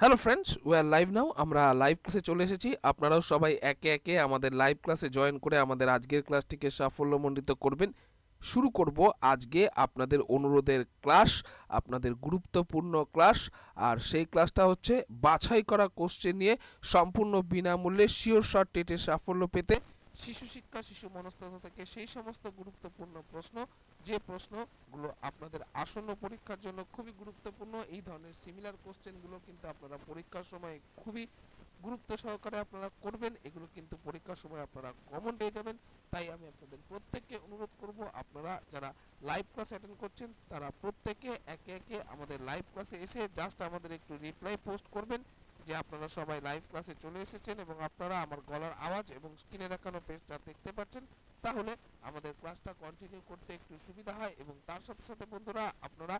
Hello friends আর live now আমরা live ক্লাসে চলে এসেছি। আপনারাও সবাই একে একে আমাদের লাইভ ক্লাসে জয়েন করে আমাদের আজকের ক্লাসটিকে সাফল্যমণ্ডিত করবেন। শুরু করব আজকে আপনাদের অনুরোধের ক্লাস আপনাদের গুরুত্বপূর্ণ ক্লাস আর সেই ক্লাসটা হচ্ছে বাছাই করা কোশ্চেন নিয়ে সম্পূর্ণ বিনামূল্যে শিওর শর্ট টেটে সাফল্য পেতে। শিশু শিক্ষা, শিশু মনস্তত্ত্ব থেকে সেই সমস্ত গুরুত্বপূর্ণ প্রশ্ন, যে প্রশ্নগুলো আপনাদের আসন্ন পরীক্ষার জন্য খুবই গুরুত্বপূর্ণ, এই ধরনের সিমিলার কোশ্চেনগুলো কিন্তু আপনারা পরীক্ষার সময় খুবই গুরুত্ব সহকারে আপনারা করবেন, এগুলো কিন্তু পরীক্ষার সময় আপনারা কমন পেয়ে যাবেন। তাই আমি আপনাদের প্রত্যেককে অনুরোধ করব, আপনারা যারা লাইভ ক্লাস অ্যাটেন্ড করছেন, তারা প্রত্যেকে একে একে আমাদের লাইভ ক্লাসে এসে জাস্ট আমাদের একটু রিপ্লাই পোস্ট করবেন। যে আপনারা সবাই লাইভ ক্লাসে চলে এসেছেন এবং আপনারা আমার গলার আওয়াজ এবং স্ক্রিনে দেখানো পেজটা দেখতে পাচ্ছেন, তাহলে আমাদের ক্লাসটা কন্টিনিউ করতে একটু সুবিধা হয় এবং তার সাথে সাথে বন্ধুরা, আপনারা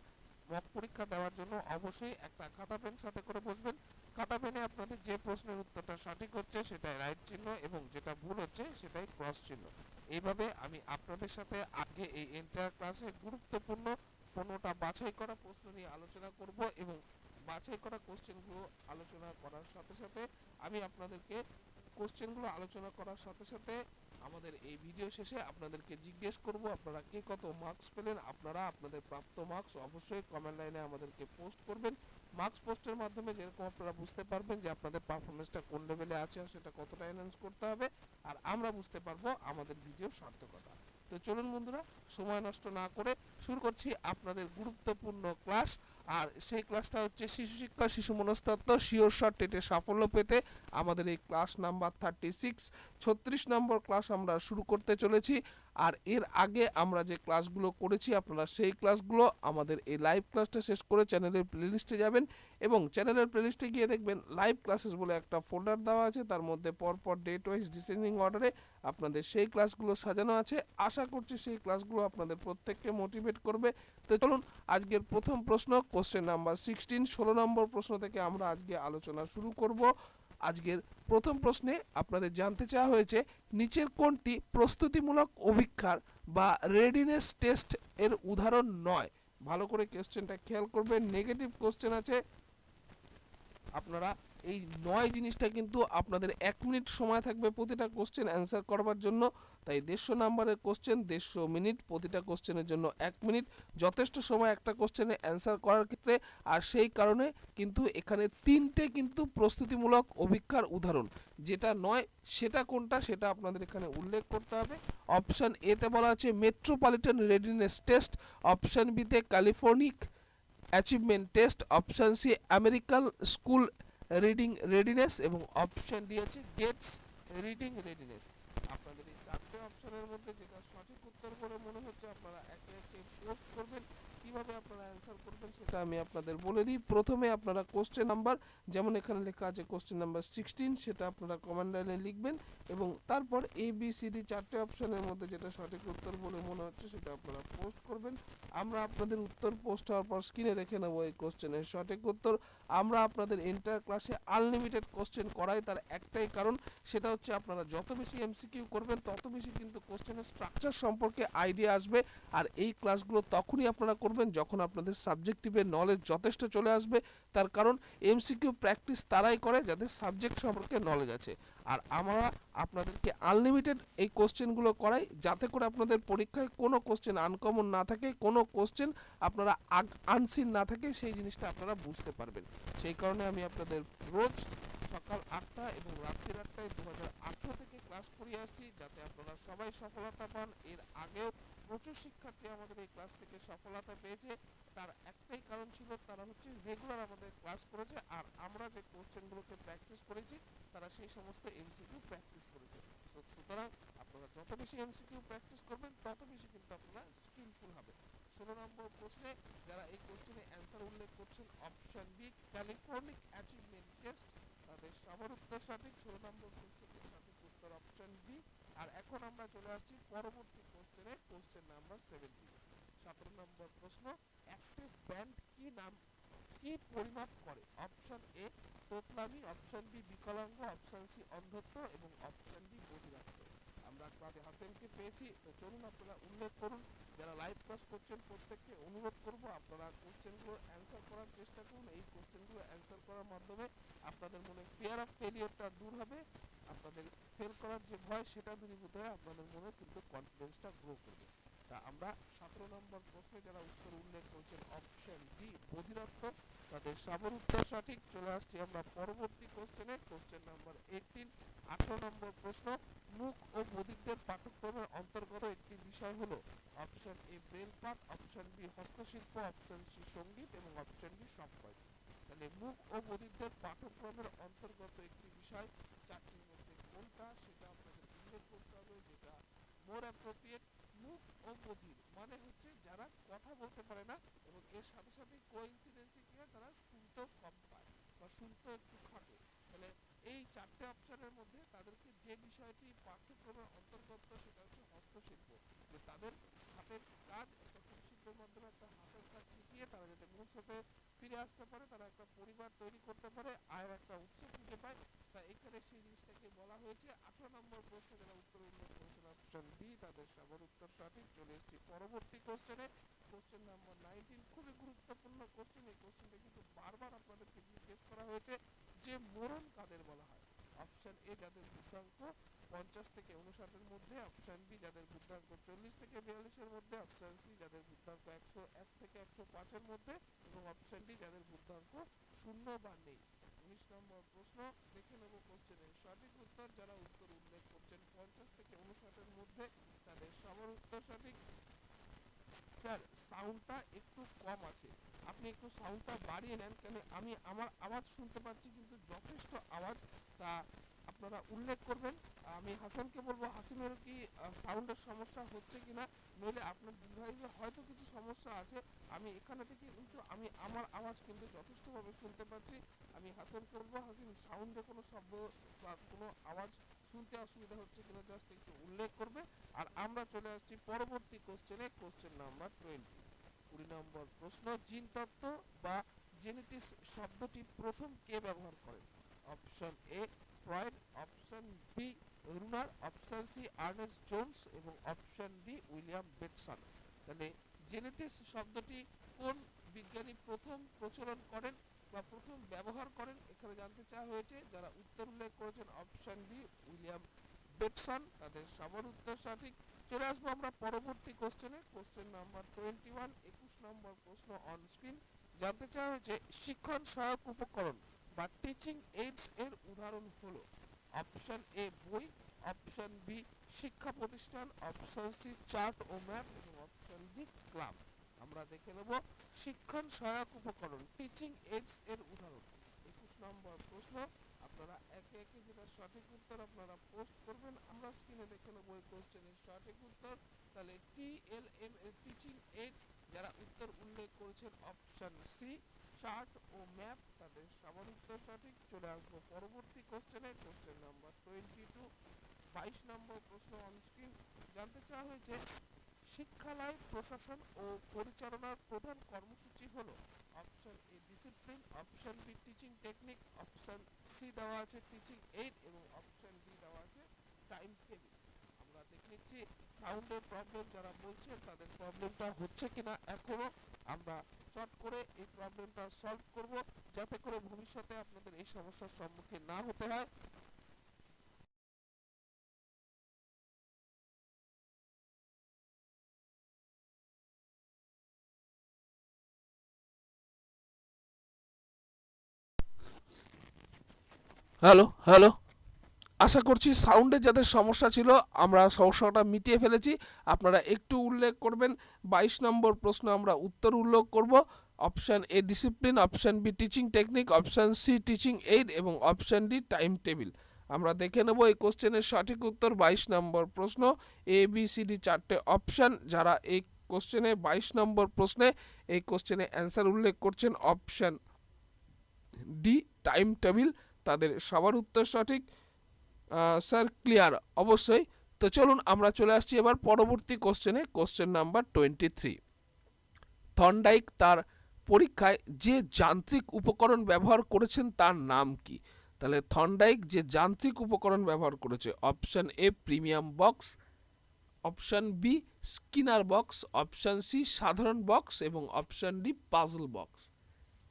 মক পরীক্ষা দেওয়ার জন্য অবশ্যই একটা খাতা পেন সাথে করে বসবেন। খাতা পেনে আপনাদের যে প্রশ্নের উত্তরটা সঠিক হচ্ছে সেটাই রাইট চিহ্ন এবং যেটা ভুল হচ্ছে সেটাই ক্রস চিহ্ন। এইভাবে আমি আপনাদের সাথে আজকে এই এন্টার ক্লাসে গুরুত্বপূর্ণ পনেরোটা বাছাই করা প্রশ্ন নিয়ে আলোচনা করব এবং বাছাই করা কোশ্চেনগুলো আলোচনা করার সাথে সাথে আমি আপনাদেরকে কোশ্চেনগুলো আলোচনা করার সাথে সাথে আমাদের এই ভিডিও শেষে আপনাদেরকে জিজ্ঞেস করব, আপনারা কে কত মার্কস পেলেন, আপনারা আপনাদের প্রাপ্ত মার্কস অবশ্যই কমেন্ট লাইনে আমাদেরকে পোস্ট করবেন। মার্কস পোস্টের মাধ্যমে যেরকম আপনারা বুঝতে পারবেন যে আপনাদের পারফরমেন্সটা কোন লেভেলে আছে আর সেটা কতটা এনহান্স করতে হবে, আর আমরা বুঝতে পারব আমাদের ভিডিও সার্থকতা। তো চলুন বন্ধুরা, সময় নষ্ট না করে শুরু করছি আপনাদের গুরুত্বপূর্ণ ক্লাস। আর সেই ক্লাসটা হচ্ছে শিশু শিক্ষা, শিশু মনস্তত্ত্ব শিওর শট টেটে সাফল্য পেতে আমাদের এই ক্লাস নাম্বার থার্টি সিক্স ছত্রিশ নম্বর ক্লাস আমরা শুরু করতে চলেছি। আর এর আগে আমরা যে ক্লাসগুলো করেছি আপনারা সেই ক্লাসগুলো আমাদের এই লাইভ ক্লাসটা শেষ করে চ্যানেলের প্লেলিস্টে যাবেন এবং চ্যানেলের প্লেলিস্টে গিয়ে দেখবেন লাইভ ক্লাসেস বলে একটা ফোল্ডার দেওয়া আছে, তার মধ্যে পরপর ডেট ওয়াইজ ডিসেন্ডিং অর্ডারে আপনাদের সেই ক্লাসগুলো সাজানো আছে। আশা করছি সেই ক্লাসগুলো আপনাদের প্রত্যেককে মোটিভেট করবে। তো চলুন আজকের প্রথম প্রশ্ন কোশ্চেন নাম্বার সিক্সটিন ষোলো নম্বর প্রশ্ন থেকে আমরা আজকে আলোচনা শুরু করব। আজকের প্রথম প্রশ্নে আপনাদের জানতে চাওয়া হয়েছে, নিচের কোনটি প্রস্তুতিমূলক অভিক্ষার বা রেডিনেস টেস্ট এর উদাহরণ নয়? ভালো করে কোশ্চেনটা খেয়াল করবেন নেগেটিভ কোশ্চেন আছে। আপনারা এই নয় জিনিসটা কিন্তু আপনাদের এক মিনিট সময় থাকবে প্রতিটা কোশ্চেন অ্যান্সার করবার জন্য। তাই দেড়শো নাম্বারের কোশ্চেন দেড়শো মিনিট প্রতিটা কোশ্চেনের জন্য এক মিনিট। যথেষ্ট সময় একটা কোশ্চেনে অ্যান্সার করার ক্ষেত্রে, আর সেই কারণে কিন্তু এখানে তিনটে কিন্তু প্রস্তুতিমূলক অভিক্ষার উদাহরণ। যেটা নয়, সেটা কোনটা সেটা আপনাদের এখানে উল্লেখ করতে হবে। অপশান এতে বলা আছে মেট্রোপলিটন রেডিনেস টেস্ট অপশান বিতে California achievement test option C American school reading readiness এবং অপশন ডি আছে গেটস রিডিং রেডিনেস আপনাদের এই চারটে অপশনের মধ্যে যেটা সঠিক উত্তর বলে মনে হচ্ছে, আপনারা একে একে পোস্ট করবেন। কীভাবে আপনারা অ্যান্সার করবেন সেটা আমি আপনাদের বলে দিই। প্রথমে আপনারা কোশ্চেন নাম্বার যেমন এখানে লেখা আছে কোশ্চেন নাম্বার সিক্সটিন সেটা আপনারা কমেন্ট লাইনে লিখবেন এবং তারপর এ বি সি ডি চারটে অপশানের মধ্যে যেটা সঠিক উত্তর বলে মনে হচ্ছে সেটা আপনারা পোস্ট করবেন। আমরা আপনাদের উত্তর পোস্ট হওয়ার পর স্ক্রিনে রেখে নেব এই কোশ্চেনের সঠিক উত্তর। আমরা আপনাদের ইন্টার ক্লাসে আনলিমিটেড কোশ্চেন করাই তার একটাই কারণ, সেটা হচ্ছে আপনারা যত বেশি এমসিকিউ করবেন, তত বেশি কিন্তু কোশ্চেনের স্ট্রাকচার সম্পর্কে আইডিয়া আসবে। আর এই ক্লাসগুলো তখনই আপনারা করবেন যখন আপনাদের সাবজেক্টিভের নলেজ যথেষ্ট চলে আসবে। তার কারণ এমসিকিউ প্র্যাকটিস তারাই করে যাদের সাবজেক্ট সম্পর্কে নলেজ আছে। আর আমরা আপনাদেরকে আনলিমিটেড এই কোশ্চেনগুলো করাই যাতে করে আপনাদের পরীক্ষায় কোনো কোশ্চেন আনকমন না থাকে, কোনো কোশ্চেন আপনারা আনসিন না থাকে, সেই জিনিসটা আপনারা বুঝতে পারবেন। সেই কারণে আমি আপনাদের রোজ সকাল আটটা এবং রাত্রির আটটায় দু হাজার আঠেরো থেকে ক্লাস করিয়ে আসছি, যাতে আপনারা সবাই সফলতা পান। এর আগেও প্রচুর শিক্ষার্থী আমাদের এই ক্লাস থেকে সফলতা পেয়েছে। তার একটাই কারণ ছিল তারা হচ্ছে রেগুলার আমাদের ক্লাস করেছে আর আমরা যে কোশ্চেনগুলোকে প্র্যাকটিস করেছি তারা সেই সমস্ত এমসিকিউ প্র্যাকটিস করেছে। So, সুতরাং আপনারা যত বেশি এমসিকিউ প্র্যাকটিস করবেন তত বেশি কিন্তু আপনারা স্কিলফুল হবে। ষোলো নম্বর প্রশ্নে যারা এই কোশ্চেনে অ্যান্সার উল্লেখ করছেন option B California achievement test তাদের সবার উত্তর সঠিক। ষোলো নম্বর কোশ্চেনের সঠিক উত্তর অপশন বি আর এখন আমরা চলে আসছি পরবর্তী কোশ্চেনে কোশ্চেন নাম্বার সেভেন্টি সতেরো নম্বর প্রশ্ন অ্যাক্টিভ ব্যান্ড কি নাম, কি পরিমাপ করে? অপশন এ তোতলামি অপশন বি বিকলাঙ্গ অপশন সি অন্ধত্ব এবং অপশন ডি বধিরাত্ম আমরা ক্লাসে হাসেমকে পেয়েছি? তো চলুন আপনারা উল্লেখ করুন। যারা লাইভ ক্লাস করছেন, প্রত্যেককে অনুরোধ করব আপনারা কোশ্চেনগুলো অ্যান্সার করার চেষ্টা করুন। এই কোশ্চেনগুলো অ্যান্সার করার মাধ্যমে আপনাদের মনে ফিয়ার অফ ফেলিওরটা দূর হবে। আপনাদের ফেল করার যে ভয়, সেটা দূরীভূত হয়ে আপনাদের মনে কিন্তু কনফিডেন্সটা গ্রো করবে। তা আমরা সতেরো নম্বর প্রশ্নে যারা উত্তর উল্লেখ করেছেন অপশন ডি বধিরত্ব। তাদের সাবর উত্তর সঠিক। চলে আসছি আমরা পরবর্তী কোশ্চেনে কোশ্চেন নাম্বার এইটিন আঠারো নম্বর প্রশ্ন। মুখ ও বধিরদের পাঠ্যক্রমের অন্তর্গত একটি বিষয় হলো option A Braille option B হস্তশিল্প অপশন সি সংগীত এবং অপশন ডি সংকট তাহলে মুখ ও বধিরদের পাঠ্যক্রমের অন্তর্গত একটি বিষয় চারটির কোনটা সেটা আপনাদের উল্লেখ করতে হবে যেটা মোর অ্যাপ্রোপ্রিয়েট মুখ ও বধির মানে হচ্ছে যারা কথা বলতে পারে না এবং এর সাথে সাথে কোইন্সিডেন্সি কি হয় তারা শুনতেও কম পায় বা শুনতেও একটু খাটে তাহলে এই চারটে অপশনের মধ্যে তাদেরকে যে বিষয়টি পাঠ্যক্রমের অন্তর্গত সেটা হচ্ছে হস্তশিল্প যে তাদের হাতের কাজ একটা কুশিল্পের মাধ্যমে একটা হাতের কাজ শিখিয়ে তারা যাতে ভবিষ্যতে ফিরে আসতে পারে তারা একটা পরিবার তৈরি করতে পারে আয়ের একটা উৎস খুঁজে পায় তা এখানে সেই জিনিসটাকে বলা হয়েছে, আঠারো নম্বর প্রশ্নে যারা উত্তর উল্লেখ করেছেন, অপশন বি, তাদের সবার উত্তর সঠিক, চলে এসেছি পরবর্তী কোশ্চেনে কোশ্চেন নাম্বার নাইনটিন খুবই গুরুত্বপূর্ণ কোশ্চেন এই কোশ্চেনটা কিন্তু বারবার আপনাদেরকে জিজ্ঞেস করা হয়েছে যে মরণ কাদের বলা হয়? অপশন এ যাদের বুদ্ধাঙ্ক পঞ্চাশ থেকে উনষাটের মধ্যে অপশন বি যাদের বুদ্ধাঙ্ক চল্লিশ থেকে বিয়াল্লিশের মধ্যে অপশন সি যাদের বুদ্ধাঙ্ক একশো এক থেকে একশো পাঁচের মধ্যে, এবং অপশন ডি যাদের বুদ্ধাঙ্ক শূন্য বা নেই। উনিশ নম্বর প্রশ্ন, দেখে নেব কোশ্চেনের সঠিক উত্তর যারা উত্তর উল্লেখ করছেন, পঞ্চাশ থেকে উনষাটের মধ্যে তাদের সবার উত্তর সঠিক। স্যার সাউন্ডটা একটু কম আছে। আপনি একটু সাউন্ডটা বাড়িয়ে নেন, কেন আমি আমার আওয়াজ শুনতে পাচ্ছি, কিন্তু যথেষ্ট আওয়াজ, তা আপনারা উল্লেখ করবেন। আমি হাসানকে বলব হাসিমের কি সাউন্ডের সমস্যা হচ্ছে কিনা, নইলে আপনার ডিভাইসে হয়তো কিছু সমস্যা আছে। আমি এখানে থেকে কিন্তু আমি আমার আওয়াজ কিন্তু যথেষ্টভাবে শুনতে পাচ্ছি। আমি হাসানকে বলব হাসিম সাউন্ডে কোনো শব্দ বা কোনো আওয়াজ শুনতে অসুবিধা হচ্ছে কিনা জাস্ট একটু উল্লেখ করবে। আর আমরা চলে আসছি পরবর্তী কোশ্চেনে কোশ্চেন নাম্বার টোয়েন্টি কুড়ি নম্বর প্রশ্ন, জিন তত্ত্ব বা জেনেটিক্স শব্দটি প্রথম কে ব্যবহার করেন option A Freud option B Bruner option C Ernest Jones এবং অপশন ডি উইলিয়াম বেটসন তাহলে জেনেটিক্স শব্দটি কোন বিজ্ঞানী প্রথম প্রচলন করেন বা প্রথম ব্যবহার করেন এখানে জানতে চাওয়া হয়েছে। যারা উত্তর উল্লেখ করেছেন অপশন ডি উইলিয়াম বেটসন তাদের সবার উত্তর সঠিক। চলে আসব আমরা পরবর্তী কোশ্চেনে কোশ্চেন নাম্বার টোয়েন্টি ওয়ান একুশ নম্বর প্রশ্ন অন স্ক্রিন জানতে চাওয়া হয়েছে, শিক্ষণ সহায়ক উপকরণ বা টিচিং এইডস এর উদাহরণ হলো অপশন এ বই অপশন বি শিক্ষা প্রতিষ্ঠান অপশন সি চার্ট ও ম্যাপ এবং অপশন ডি ক্লাব আমরা দেখে নেব শিক্ষণ সহায়ক উপকরণ টিচিং এইডস এর উদাহরণ। একুশ নম্বর প্রশ্ন, আপনারা একে একে যেটা সঠিক উত্তর আপনারা পোস্ট করবেন, আমরা স্ক্রিনে দেখে নেব এই কোশ্চেনের সঠিক উত্তর। তাহলে টি এল এম এর টিচিং এইড যারা উত্তর উল্লেখ করেছেন অপশন সি চার্ট ও ম্যাপ তাদের সবার সঠিক চলে আসব। পরবর্তী কোশ্চেনে কোশ্চেন নাম্বার টোয়েন্টি টু বাইশ নম্বর প্রশ্ন অন স্ক্রিন জানতে চাওয়া হয়েছে, শিক্ষালয়, প্রশাসন ও পরিচালনার প্রধান কর্মসূচি হলো option A discipline option B teaching technique option C দেওয়া আছে টিচিং এইড এবং অপশন ডি দেওয়া আছে টাইম টেবিল নিচ্ছি সাউন্ডের প্রবলেম যারা বলছেন তাদের প্রবলেমটা হচ্ছে কিনা এখনও আমরা চট করে এই প্রবলেমটা সলভ করব, যাতে করে ভবিষ্যতে আপনাদের এই সমস্যার সম্মুখীন না হতে হয়। হ্যালো হ্যালো আশা করছি সাউন্ডে যাদের সমস্যা ছিল, আমরা সমস্যাটা মিটিয়ে ফেলেছি। আপনারা একটু উল্লেখ করবেন, বাইশ নম্বর প্রশ্ন আমরা উত্তর উল্লেখ করব। Option A discipline, option B teaching technique, option C teaching aid এবং অপশান ডি টাইম টেবিল। আমরা দেখে নেব এই কোশ্চেনের সঠিক উত্তর, বাইশ নম্বর প্রশ্ন। এ, বি, সি, ডি চারটে অপশান। যারা এই কোশ্চেনে, বাইশ নম্বর প্রশ্নে এই কোশ্চেনে অ্যান্সার উল্লেখ করছেন, অপশান ডি টাইম টেবিল। তাদের সবার উত্তর সঠিক। স্যার ক্লিয়ার অবশ্যই। তো চলুন আমরা চলে আসছি এবার পরবর্তী কোশ্চেনে question number twenty three Thorndike তার পরীক্ষায় যে যান্ত্রিক উপকরণ ব্যবহার করেছেন তার নাম কি? তাহলে থন্ডাইক যে যান্ত্রিক উপকরণ ব্যবহার করেছে option A premium box option B Skinner box option C সাধারণ বক্স এবং অপশান ডি পাজল বক্স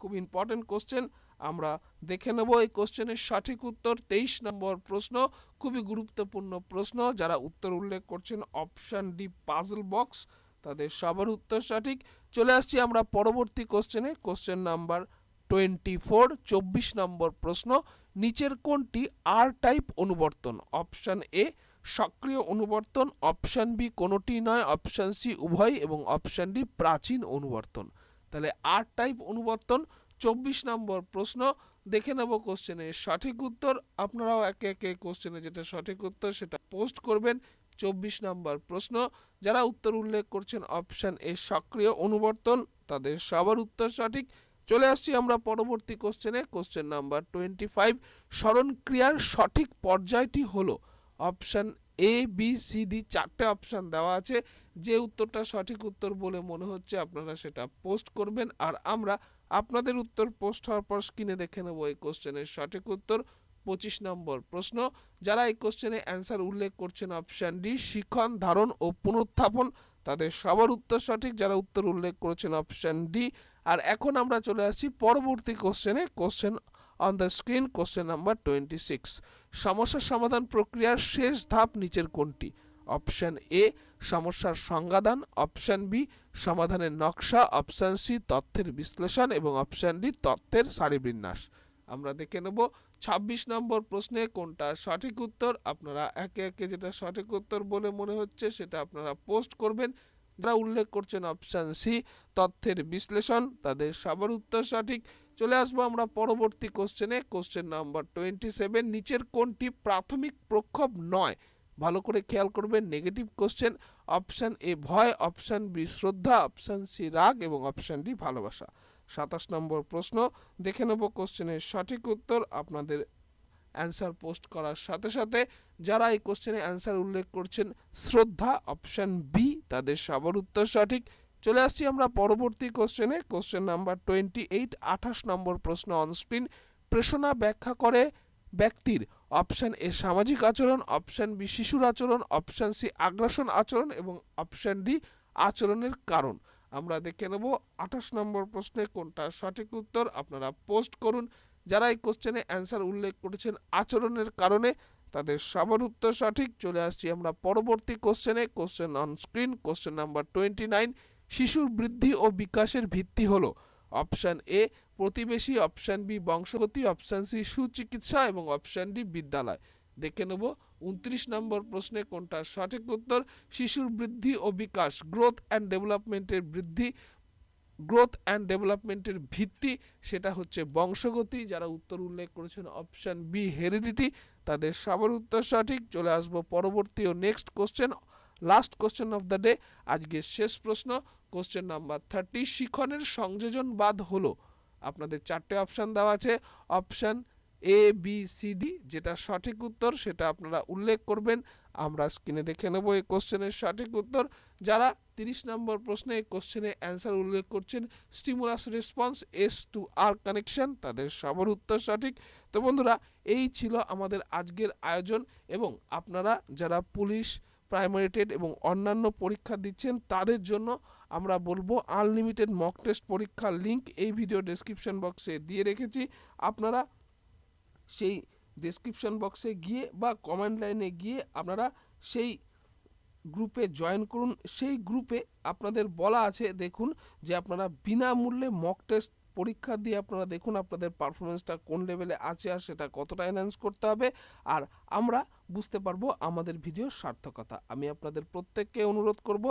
খুব ইম্পর্টেন্ট কোশ্চেন আমরা দেখে নেব এই কোশ্চেনের সঠিক উত্তর। তেইশ নম্বর প্রশ্ন, খুবই গুরুত্বপূর্ণ প্রশ্ন, যারা উত্তর উল্লেখ করছেন অপশান ডি পাজল বক্স, তাদের সবার উত্তর সঠিক। চলে আসছি আমরা পরবর্তী কোশ্চেনে, কোশ্চেন নাম্বার টোয়েন্টি ফোর চব্বিশ নম্বর প্রশ্ন, নিচের কোনটি আর টাইপ অনুবর্তন? অপশান এ সক্রিয় অনুবর্তন, অপশান বি কোনোটি নয়, অপশান সি উভয়, এবং অপশান ডি প্রাচীন অনুবর্তন। তাহলে আর টাইপ অনুবর্তন চব্বিশ নম্বর প্রশ্ন, দেখে নেব কোশ্চেনে সঠিক উত্তর। আপনারাও একে একে কোশ্চেনে যেটা সঠিক উত্তর সেটা পোস্ট করবেন। চব্বিশ নম্বর প্রশ্ন, যারা উত্তর উল্লেখ করছেন অপশান এ সক্রিয় অনুবর্তন, তাদের সবার উত্তর সঠিক। চলে আসছি আমরা পরবর্তী কোশ্চেনে কোশ্চেন নাম্বার টোয়েন্টি ফাইভ স্মরণক্রিয়ার সঠিক পর্যায়টি হলো। Option A B C D চারটে অপশান দেওয়া আছে। যে উত্তরটা সঠিক উত্তর বলে মনে হচ্ছে আপনারা সেটা পোস্ট করবেন। আর আমরা আপনাদের উত্তর পোস্ট হওয়ার পর স্ক্রিনে দেখে নেব এই কোশ্চেনের সঠিক উত্তর। পঁচিশ নম্বর প্রশ্ন, যারা এই কোশ্চেনে অ্যান্সার উল্লেখ করছেন অপশান ডি শিখন, ধারণ ও পুনরুত্থাপন তাদের সবার উত্তর সঠিক। যারা উত্তর উল্লেখ করেছেন অপশান ডি আর এখন আমরা চলে আসছি পরবর্তী কোশ্চেনে question on the screen question number twenty six সমস্যা সমাধান প্রক্রিয়ার শেষ ধাপ নিচের কোনটি? অপশান এ সমস্যার সংজ্ঞাদান অপশান বি সমাধানের নকশা অপশান সি তথ্যের বিশ্লেষণ এবং অপশান ডি তথ্যের সারিবিন্যাস। আমরা দেখে নেব ছাব্বিশ নম্বর প্রশ্নে কোনটা সঠিক উত্তর। আপনারা একে একে যেটা সঠিক উত্তর বলে মনে হচ্ছে সেটা আপনারা পোস্ট করবেন। যারা উল্লেখ করছেন অপশান সি তথ্যের বিশ্লেষণ, তাদের সবার উত্তর সঠিক। চলে আসব আমরা পরবর্তী কোশ্চেনে কোশ্চেন নাম্বার টোয়েন্টি সেভেন নিচের কোনটি প্রাথমিক প্রক্ষোভ নয়? ভালো করে খেয়াল করবেন নেগেটিভ কোশ্চেন অপশান এ ভয় অপশান বি শ্রদ্ধা অপশান সি রাগ এবং অপশান ডি ভালোবাসা। সাতাশ নম্বর প্রশ্ন, দেখে নেব কোশ্চেনের সঠিক উত্তর। আপনাদের অ্যান্সার পোস্ট করার সাথে সাথে যারা এই কোশ্চেনে অ্যান্সার উল্লেখ করছেন, শ্রদ্ধা অপশান বি তাদের সবার উত্তর সঠিক। চলে আসছি আমরা পরবর্তী কোশ্চেনে কোশ্চেন নাম্বার টোয়েন্টি এইট আঠাশ নম্বর প্রশ্ন অনস্ক্রিন প্রেষণা ব্যাখ্যা করে ব্যক্তির অপশান এ সামাজিক আচরণ, অপশান বি শিশুর আচরণ, অপশান সি আগ্রাসন আচরণ এবং অপশান ডি আচরণের কারণ। আমরা দেখে নেব আঠাশ নম্বর প্রশ্নে কোনটা সঠিক উত্তর। আপনারা পোস্ট করুন। যারা এই কোশ্চেনে অ্যান্সার উল্লেখ করেছেন আচরণের কারণে, তাদের সবার উত্তর সঠিক। চলে আসছি আমরা পরবর্তী কোশ্চেনে question on screen question number twenty nine শিশুর বৃদ্ধি ও বিকাশের ভিত্তি হলো। অপশান এ, প্রতিবেশী অপশান বি, বংশগতি, অপশান সি, সুচিকিৎসা এবং অপশান ডি, বিদ্যালয়। দেখে নেব উনত্রিশ নম্বর প্রশ্নে কোনটা সঠিক উত্তর? শিশুর বৃদ্ধি ও বিকাশ গ্রোথ অ্যান্ড ডেভেলপমেন্টের বৃদ্ধি গ্রোথ অ্যান্ড ডেভেলপমেন্টের ভিত্তি, সেটা হচ্ছে বংশগতি। যারা উত্তর উল্লেখ করেছেন অপশান বি হেরিডিটি তাদের সবার উত্তর সঠিক। চলে আসব পরবর্তী ও next question last question of the day আজকের শেষ প্রশ্ন কোশ্চেন নাম্বার থার্টি শিখনের সংযোজনবাদ হলো। আপনাদের চারটে অপশান দেওয়া আছে option A B C D যেটা সঠিক উত্তর সেটা আপনারা উল্লেখ করবেন। আমরা স্ক্রিনে দেখে নেব এই কোশ্চেনের সঠিক উত্তর। যারা তিরিশ নম্বর প্রশ্নে এই কোশ্চেনে অ্যান্সার উল্লেখ করছেন stimulus response S to R connection তাদের সবার উত্তর সঠিক। তো বন্ধুরা, এই ছিল আমাদের আজকের আয়োজন এবং আপনারা যারা পুলিশ প্রাইমারি টেট এবং অন্যান্য পরীক্ষা দিচ্ছেন, তাদের জন্য আমরা বলব আনলিমিটেড মক টেস্ট পরীক্ষার লিঙ্ক এই ভিডিও ডেসক্রিপশন বক্সে দিয়ে রেখেছি। আপনারা সেই ডেসক্রিপশন বক্সে গিয়ে বা কমেন্ট লাইনে গিয়ে আপনারা সেই গ্রুপে জয়েন করুন। সেই গ্রুপে আপনাদের বলা আছে, দেখুন যে আপনারা বিনামূল্যে মক টেস্ট পরীক্ষা দিয়ে আপনারা দেখুন আপনাদের পারফরমেন্সটা কোন লেভেলে আছে আর সেটা কতটা এনহ্যান্স করতে হবে। আর আমরা বুঝতে পারব আমাদের ভিডিওর সার্থকতা। আমি আপনাদের প্রত্যেককে অনুরোধ করব,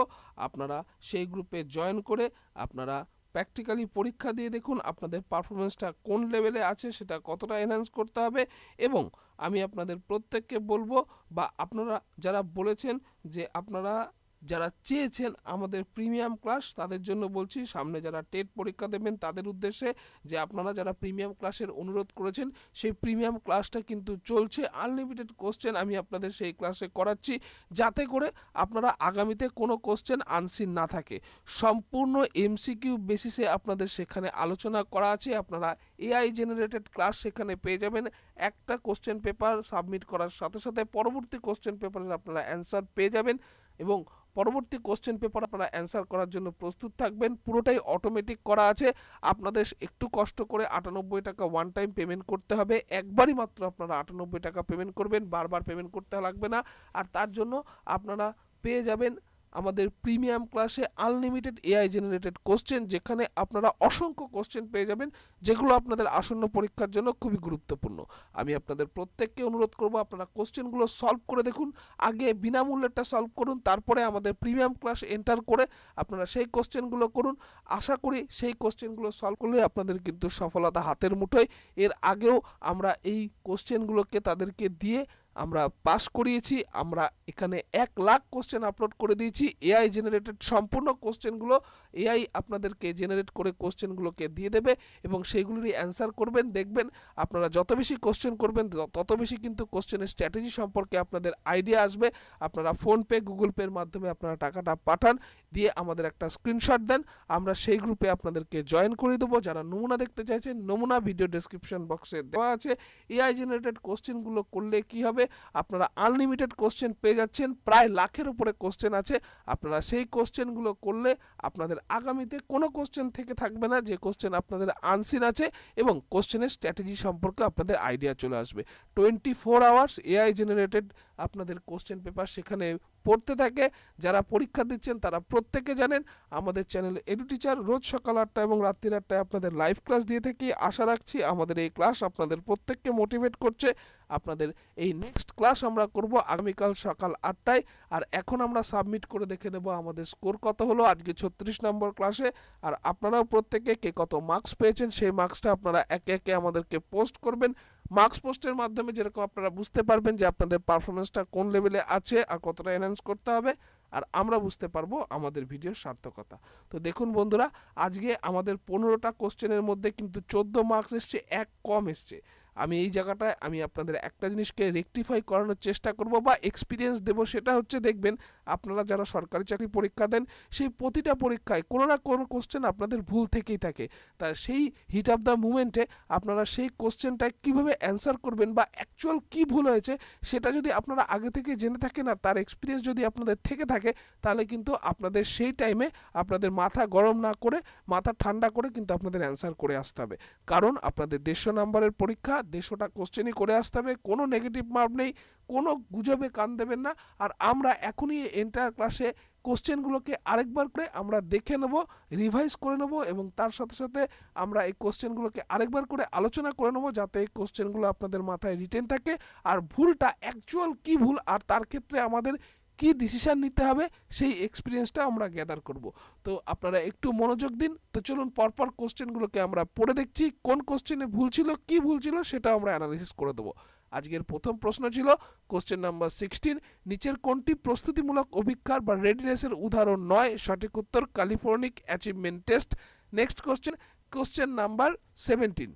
আপনারা সেই গ্রুপে জয়েন করে আপনারা প্র্যাকটিক্যালি পরীক্ষা দিয়ে দেখুন আপনাদের পারফরমেন্সটা কোন লেভেলে আছে, সেটা কতটা এনহ্যান্স করতে হবে এবং আমি আপনাদের প্রত্যেককে বলব বা আপনারা যারা বলেছেন যে আপনারা যারা চেয়েছেন আমাদের প্রিমিয়াম ক্লাস, তাদের জন্য বলছি, সামনে যারা টেট পরীক্ষা দেবেন, তাদের উদ্দেশ্যে যে আপনারা যারা প্রিমিয়াম ক্লাসের অনুরোধ করেছেন, সেই প্রিমিয়াম ক্লাসটা কিন্তু চলছে। আনলিমিটেড কোশ্চেন আমি আপনাদের সেই ক্লাসে করাচ্ছি, যাতে করে আপনারা আগামীতে কোনো কোশ্চেন আনসিন না থাকে। সম্পূর্ণ এমসিকিউ বেসিসে আপনাদের সেখানে আলোচনা করা আছে, আপনারা এআই জেনারেটেড ক্লাস সেখানে পেয়ে যাবেন। একটা কোশ্চেন পেপার সাবমিট করার সাথে সাথে পরবর্তী কোশ্চেন পেপারের আপনারা অ্যান্সার পেয়ে যাবেন এবং পরবর্তী কোশ্চেন পেপার আপনারা অ্যান্সার করার জন্য প্রস্তুত থাকবেন। পুরোটাই অটোমেটিক করা আছে। আপনাদের একটু কষ্ট করে আটানব্বই টাকা ওয়ান টাইম পেমেন্ট করতে হবে। একবারই মাত্র আপনারা আটানব্বই টাকা পেমেন্ট করবেন। বারবার পেমেন্ট করতে লাগবে না। আর তার জন্য আপনারা পেয়ে যাবেন আমাদের প্রিমিয়াম ক্লাসে আনলিমিটেড এআই জেনারেটেড কোশ্চেন যেখানে আপনারা অসংখ্য কোশ্চেন পেয়ে যাবেন, যেগুলো আপনাদের আসন্ন পরীক্ষার জন্য খুবই গুরুত্বপূর্ণ। আমি আপনাদের প্রত্যেককে অনুরোধ করব, আপনারা কোশ্চেনগুলো সলভ করে দেখুন, আগে বিনামূল্যেরটা সলভ করুন, তারপরে আমাদের প্রিমিয়াম ক্লাস এন্টার করে আপনারা সেই কোশ্চেনগুলো করুন। আশা করি সেই কোশ্চেনগুলো সলভ করলে আপনাদের কিন্তু সফলতা হাতের মুঠোয়। এর আগেও আমরা এই কোশ্চেনগুলোকে তাদেরকে দিয়ে আমরা পাস করিয়েছি, আমরা এখানে এক লাখ কোশ্চেন আপলোড করে দিয়েছি। এআই জেনারেটেড সম্পূর্ণ কোশ্চেনগুলো এআই আপনাদেরকে জেনারেট করে কোশ্চেনগুলোকে দিয়ে দেবে এবং সেইগুলোরই অ্যান্সার করবেন। দেখবেন আপনারা যত বেশি কোশ্চেন করবেন তত বেশি কিন্তু কোশ্চেনের স্ট্র্যাটেজি সম্পর্কে আপনাদের আইডিয়া আসবে। আপনারা ফোনপে গুগল পের মাধ্যমে আপনারা টাকাটা পাঠান, দিয়ে আমাদের একটা স্ক্রিনশট দেন। আমরা সেই গ্রুপে আপনাদেরকে জয়েন করে দেবো। যারা নমুনা দেখতে চাইছেন, নমুনা ভিডিও ডেসক্রিপশন বক্সে দেওয়া আছে। এআই জেনারেটেড কোশ্চেনগুলো করলে কি হবে? আপনারা আনলিমিটেড কোশ্চেন পেয়ে যাচ্ছেন, প্রায় লাখের উপরে কোশ্চেন আছে। আপনারা সেই কোশ্চেনগুলো করলে আপনাদের আগামীতে কোনো কোশ্চেন থেকে থাকবে না, যে কোশ্চেন আপনাদের আনসিন আছে এবং কোশ্চেনের স্ট্র্যাটেজি সম্পর্কে আপনাদের আইডিয়া চলে আসবে। Twenty four hours AI generated আপনাদের কোশ্চেন পেপার সেখানে পড়তে থাকে। যারা পরীক্ষা দিচ্ছেন, তারা প্রত্যেকে জানেন, আমাদের চ্যানেল এডু টিচার রোজ সকাল আটটা এবং রাত্রির আটটায় আপনাদের লাইভ ক্লাস দিয়ে থাকি। আশা রাখছি আমাদের এই ক্লাস আপনাদের প্রত্যেককে মোটিভেট করছে। আপনাদের এই নেক্সট ক্লাস আমরা করব আগামীকাল সকাল আটটায়। আর এখন আমরা সাবমিট করে দেখে নেব আমাদের স্কোর কত হলো। আজকে ছত্রিশ নম্বর ক্লাসে আর আপনারাও প্রত্যেকে কে কত মার্কস পেয়েছেন, সেই মার্কসটা আপনারা একে একে আমাদেরকে পোস্ট করবেন। মার্কস পোস্টের মাধ্যমে যেরকম আপনারা বুঝতে পারবেন যে আপনাদের পারফরমেন্সটা কোন লেভেলে আছে আর কতটা এনহ্যান্স করতে হবে আর আমরা বুঝতে পারব আমাদের ভিডিওর সার্থকতা। তো দেখুন বন্ধুরা, আজকে আমাদের পনেরোটা কোশ্চেনের মধ্যে কিন্তু চোদ্দ মার্কস এসছে, এক কম এসছে। আমি এই জায়গাটায় আমি আপনাদের একটা জিনিসকে রেকটিফাই করানোর চেষ্টা করব বা এক্সপিরিয়েন্স দেব, সেটা হচ্ছে দেখবেন আপনারা যারা সরকারি চাকরি পরীক্ষা দেন, সেই প্রতিটা পরীক্ষায় কোনো না কোনো কোশ্চেন আপনাদের ভুল থেকেই থাকে। তা সেই হিট অফ দ্য মুমেন্টে আপনারা সেই কোশ্চেনটা কীভাবে অ্যান্সার করবেন বা অ্যাকচুয়াল কি ভুল হয়েছে, সেটা যদি আপনারা আগে থেকে জেনে থাকেন আর তার এক্সপিরিয়েন্স যদি আপনাদের থেকে থাকে, তাহলে কিন্তু আপনাদের সেই টাইমে আপনাদের মাথা গরম না করে, মাথা ঠান্ডা করে কিন্তু আপনাদের অ্যান্সার করে আসতে হবে। কারণ আপনাদের দেড়শো নাম্বারের পরীক্ষা দেড়শোটা কোশ্চেনই করে আসতে হবে, কোনো নেগেটিভ মার্ক নেই, কোনো গুজবে কান দেবেন না। আর আমরা এখনই এন্টার ক্লাসে কোশ্চেনগুলোকে আরেকবার করে আমরা দেখে নেব রিভাইজ করে নেব এবং তার সাথে সাথে আমরা এই কোশ্চেনগুলোকে আরেকবার করে আলোচনা করে নেব যাতে এই কোশ্চেনগুলো আপনাদের মাথায় রিটেন থাকে। আর ভুলটা অ্যাকচুয়াল কি ভুল আর তার ক্ষেত্রে আমাদের কি ডিসিশন নিতে হবে, সেই এক্সপিরিয়েন্সটা আমরা গ্যাদার করব। তো আপনারা একটু মনোযোগ দিন। তো চলুন পরপর কোশ্চেনগুলোকে আমরা পড়ে দেখছি। কোন কোশ্চেনে ভুল ছিল, কি ভুল ছিল সেটা আমরা অ্যানালিসিস করে দেবো। আজকের প্রথম প্রশ্ন ছিল কোশ্চেন নাম্বার সিক্সটিন নিচের কোনটি প্রস্তুতিমূলক অভিজ্ঞার বা রেডিনেসের উদাহরণ নয়? সঠিক উত্তর California achievement test next question question number seventeen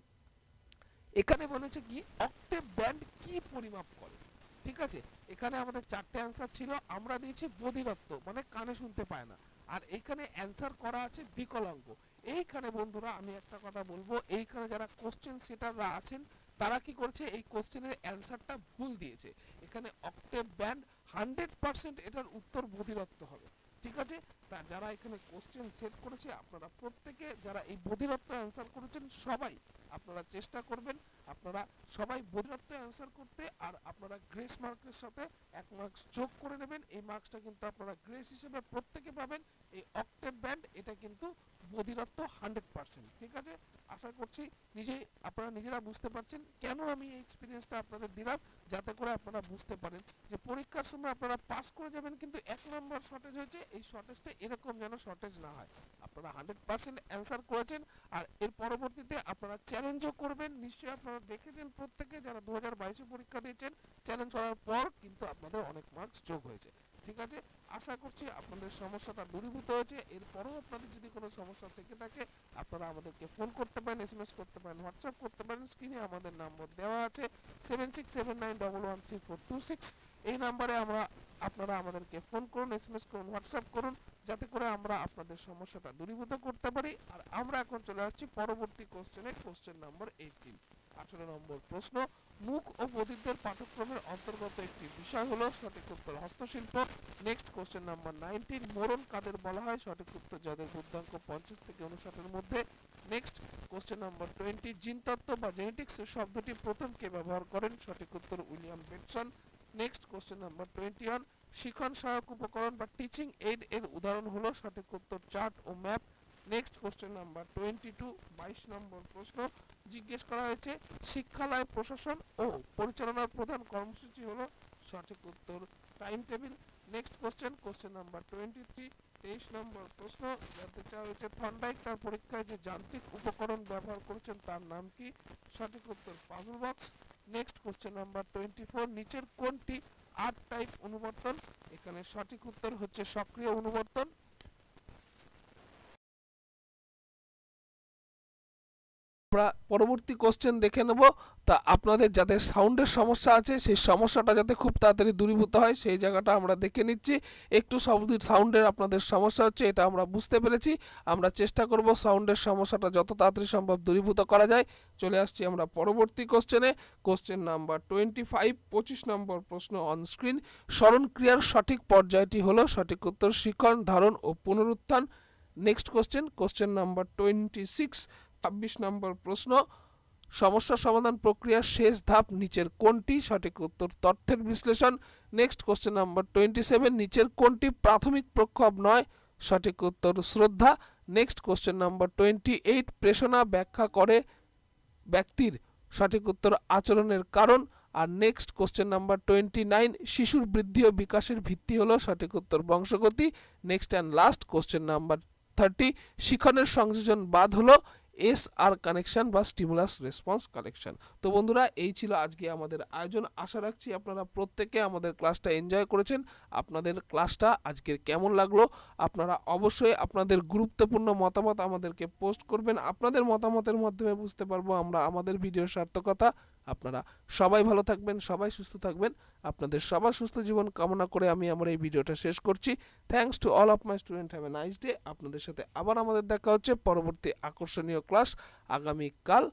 এখানে বলেছে কি অক্টেভ ব্যান্ড কি পরিমাপ করে? ঠিক আছে? এখানে আমাদের চারটে অ্যান্সার ছিল, আমরা দিয়েছি বধিরত্ব মানে কানে শুনতে পায় না। আর এখানে অ্যান্সার করা আছে বিকলাঙ্গ। এইখানে বন্ধুরা আমি একটা কথা বলব, এইখানে যারা কোশ্চেন সেটাররা আছেন, তারা কি করছে? এই কোশ্চেনের অ্যান্সারটা ভুল দিয়েছে। এখানে অক্টেভ ব্যান্ড হান্ড্রেড পার্সেন্ট এটার উত্তর বধিরত্ব হবে। ঠিক আছে? তা যারা এখানে কোশ্চেন সেট করেছে, আপনারা প্রত্যেকে যারা এই বধিরত্ব অ্যান্সার করেছেন, সবাই আপনারা চেষ্টা করবেন, আপনারা সবাই বধিরত্ব অ্যান্সার করতে আর আপনারা গ্রেস মার্কের সাথে এক মার্কস যোগ করে নেবেন। এই মার্কসটা কিন্তু আপনারা গ্রেস হিসেবে প্রত্যেকে পাবেন। এই অক্টেভ ব্যান্ড এটা কিন্তু বধিরত্ব হান্ড্রেড পার্সেন্ট ঠিক আছে? আশা করছি নিজেই, আপনারা নিজেরা বুঝতে পারছেন কেন আমি এই এক্সপিরিয়েন্সটা আপনাদের দিলাম, যাতে করে আপনারা বুঝতে পারেন যে পরীক্ষার সময় আপনারা পাস করে যাবেন, কিন্তু এক নম্বর শর্টেজ হয়েছে, এই শর্টেজটা এরকম যেন শর্টেজ না হয়। আপনারা হান্ড্রেড পার্সেন্ট অ্যান্সার করেছেন, আর এর পরবর্তীতে আপনারা চ্যালেঞ্জও করবেন, নিশ্চয়ই আপনারা দেখেছেন প্রত্যেকে যারা দু হাজার বাইশে পরীক্ষা দিয়েছেন চ্যালেঞ্জ করার পর কিন্তু আপনাদের অনেক মার্কস যোগ হয়েছে। ঠিক আছে? আশা করছি আপনাদের সমস্যাটা দূরীভূত হয়েছে। এরপরেও আপনাদের যদি কোনো সমস্যা থেকে থাকে, আপনারা আমাদেরকে ফোন করতে পারেন এসএমএস করতে পারেন হোয়াটসঅ্যাপ করতে পারেন স্ক্রিনে আমাদের নম্বর দেওয়া আছে। Seven six seven nine double one three four two six এই নাম্বারে আমরা, আপনারা আমাদেরকে ফোন করুন এস এম এস করুন হোয়াটসঅ্যাপ করুন, যাতে করে আমরা আপনাদের সমস্যাটা দূরীভূত করতে পারি। আর আমরা এখন চলে আসছি পরবর্তী কোশ্চেনে কোশ্চেন নাম্বার এইটিন আঠারো নম্বর প্রশ্ন মুখ ও বধিরদের পাঠ্যক্রমের অন্তর্গত একটি বিষয় হলো সঠিক উত্তর। হস্তশিল্প next question number nineteen moron কাদের বলা হয়? সঠিক উত্তর যাদের বুদ্ধাঙ্ক পঞ্চাশ থেকে উনষাটের মধ্যে। নেক্সট কোশ্চেন নাম্বার টোয়েন্টি জিনতত্ত্ব বা জেনেটিক্স শব্দটি প্রথম কে ব্যবহার করেন? সঠিক উত্তর William Bateson. Next question number twenty one শিখন সহায়ক উপকরণ বা টিচিং এইড এর উদাহরণ হলো সঠিক উত্তর চার্ট ও map next question number twenty two বাইশ নম্বর প্রশ্ন। জিজ্ঞেস করা হয়েছে, শিক্ষালয় প্রশাসন ও পরিচালনার প্রধান কর্মসূচি হলো সঠিক উত্তর। Time table next question question number twenty three তেইশ নম্বর প্রশ্ন। জানতে চাওয়া হয়েছে থন্ডাইক তার পরীক্ষায় যে যান্ত্রিক উপকরণ ব্যবহার করেছেন তার নাম কি? সঠিক উত্তর puzzle box next question number twenty four নিচের কোনটি আর্ট টাইপ অনুবর্তন? এখানে সঠিক উত্তর হচ্ছে সক্রিয় অনুবর্তন। আমরা পরবর্তী কোশ্চেন দেখে নেব। তা আপনাদের যাদের সাউন্ডের সমস্যা আছে, সেই সমস্যাটা যাতে খুব তাড়াতাড়ি দূরীভূত হয়, সেই জায়গাটা আমরা দেখে নিচ্ছি। একটু সাউন্ডের আপনাদের সমস্যা হচ্ছে, এটা আমরা বুঝতে পেরেছি। আমরা চেষ্টা করব সাউন্ডের সমস্যাটা যত তাড়াতাড়ি সম্ভব দূরীভূত করা যায়। চলে আসছি আমরা পরবর্তী কোশ্চেনে কোশ্চেন নাম্বার টোয়েন্টি ফাইভ পঁচিশ নম্বর প্রশ্ন অন স্ক্রিন স্মরণক্রিয়ার সঠিক পর্যায়টি হলো সঠিক উত্তর শিখন ধারণ ও পুনরুত্থান। Next question question number twenty six ছাব্বিশ নম্বর প্রশ্ন, সমস্যা সমাধান প্রক্রিয়ার শেষ ধাপ নিচের কোনটি? সঠিক উত্তর তথ্যের বিশ্লেষণ। Next question number twenty seven নিচের কোনটি প্রাথমিক প্রক্ষোভ নয়? সঠিক উত্তর শ্রদ্ধা। Next question number twenty eight প্রেষণা ব্যাখ্যা করে ব্যক্তির সঠিক উত্তর আচরণের কারণ। আর next question number twenty nine শিশুর বৃদ্ধি ও বিকাশের ভিত্তি হলো সঠিক উত্তর বংশগতি। Next and last question number thirty শিখনের সংযোজন বাদ হলো। এস আর কানেকশন বা স্টিমুলাস রেসপন্স কানেকশন তো বন্ধুরা, এই ছিল আজকে আমাদের আয়োজন। আশা রাখছি আপনারা প্রত্যেকে আমাদের ক্লাসটা এনজয় করেছেন। আপনাদের ক্লাসটা আজকের কেমন লাগল? আপনারা অবশ্যই আপনাদের গুরুত্বপূর্ণ মতামত আমাদেরকে পোস্ট করবেন। আপনাদের মতামতের মাধ্যমে বুঝতে পারব আমরা আমাদের ভিডিওর সার্থকতা আপনারা সবাই ভালো থাকবেন, সবাই সুস্থ থাকবেন। আপনাদের সবার সুস্থ জীবন কামনা করে আমি আমার এই ভিডিওটা শেষ করছি। Thanks to all of my student have a nice day আপনাদের সাথে আবার আমাদের দেখা হচ্ছে পরবর্তী আকর্ষণীয় ক্লাস আগামীকাল।